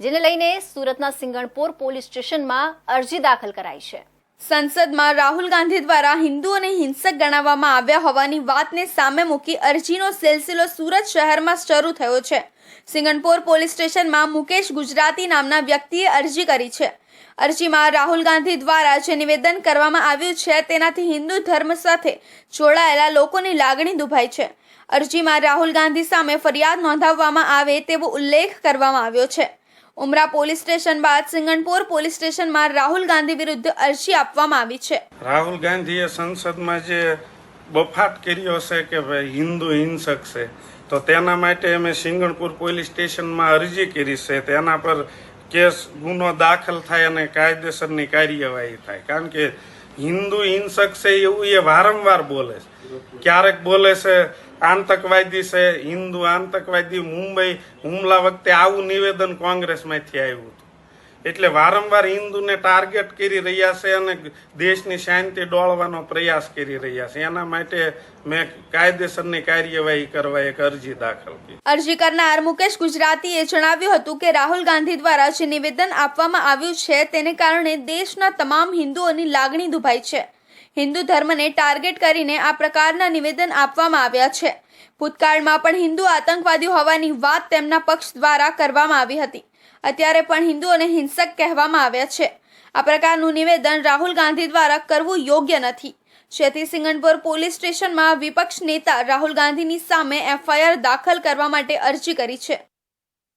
જેને લઈને સુરતના સિંગણપોર પોલીસ સ્ટેશનમાં અરજી દાખલ કરાઈ છે. સંસદમાં રાહુલ ગાંધી દ્વારા હિન્દુઓને હિંસક ગણાવવામાં આવ્યા હોવાની વાતને સામે મૂકી અરજીનો સિલસિલો સુરત શહેરમાં શરૂ થયો છે. સિંગણપોર પોલીસ સ્ટેશનમાં મુકેશ ગુજરાતી નામના વ્યક્તિએ અરજી કરી છે. અરજીમાં રાહુલ ગાંધી દ્વારા જે નિવેદન કરવામાં આવ્યું છે તેનાથી હિન્દુ ધર્મ સાથે જોડાયેલા લોકોની લાગણી દુભાઈ છે. અરજીમાં રાહુલ ગાંધી સામે ફરિયાદ નોંધાવવામાં આવે તેવો ઉલ્લેખ કરવામાં આવ્યો છે. ઉમરા પોલીસ સ્ટેશન બાદ સિંગણપોર પોલીસ સ્ટેશનમાં રાહુલ ગાંધી વિરુદ્ધ અરજી આપવામાં આવી છે. રાહુલ ગાંધીએ સંસદમાં જે બફાટ કર્યો છે કે ભાઈ હિન્દુ હિંસક છે, તો તેના માટે અમે સિંગણપુર પોલીસ સ્ટેશનમાં અરજી કરી છે. તેના પર કેસ ગુનો દાખલ થાય અને કાયદેસરની કાર્યવાહી થાય. કારણ કે હિન્દુ હિંસક છે એવું એ વારંવાર બોલે છે. ક્યારેક બોલે છે આતંકવાદી છે, હિન્દુ આતંકવાદી, મુંબઈ, હુમલા વખતે આવું નિવેદન કોંગ્રેસમાંથી આવ્યું હતું. એટલે વારંવાર હિન્દુને ટાર્ગેટ કરી રહ્યા છે અને દેશની શાંતિ ડોળવાનો પ્રયાસ કરી રહ્યા છે. એના માટે મેં કાયદેસરની કાર્યવાહી કરવા એક અરજી દાખલ કરી. અરજી કરનાર મુકેશ ગુજરાતીએ જણાવ્યું હતું કે રાહુલ ગાંધી દ્વારા જે નિવેદન આપવામાં આવ્યું છે, તેને કારણે દેશના તમામ હિન્દુઓની લાગણી દુભાઈ છે. હિન્દુ ધર્મને ટાર્ગેટ કરીને આ પ્રકારના નિવેદન આપવામાં આવ્યા છે. ભૂતકાળમાં પણ હિન્દુ આતંકવાદી હોવાની વાત તેમના પક્ષ દ્વારા કરવામાં આવી હતી. અત્યારે પણ હિન્દુઓને હિંસક કહેવામાં આવ્યા છે. આ પ્રકારનું નિવેદન રાહુલ ગાંધી દ્વારા કરવું યોગ્ય નથી. જેથી સિંગણપુર પોલીસ સ્ટેશનમાં વિપક્ષ નેતા રાહુલ ગાંધીની સામે એફઆઈઆર દાખલ કરવા માટે અરજી કરી છે.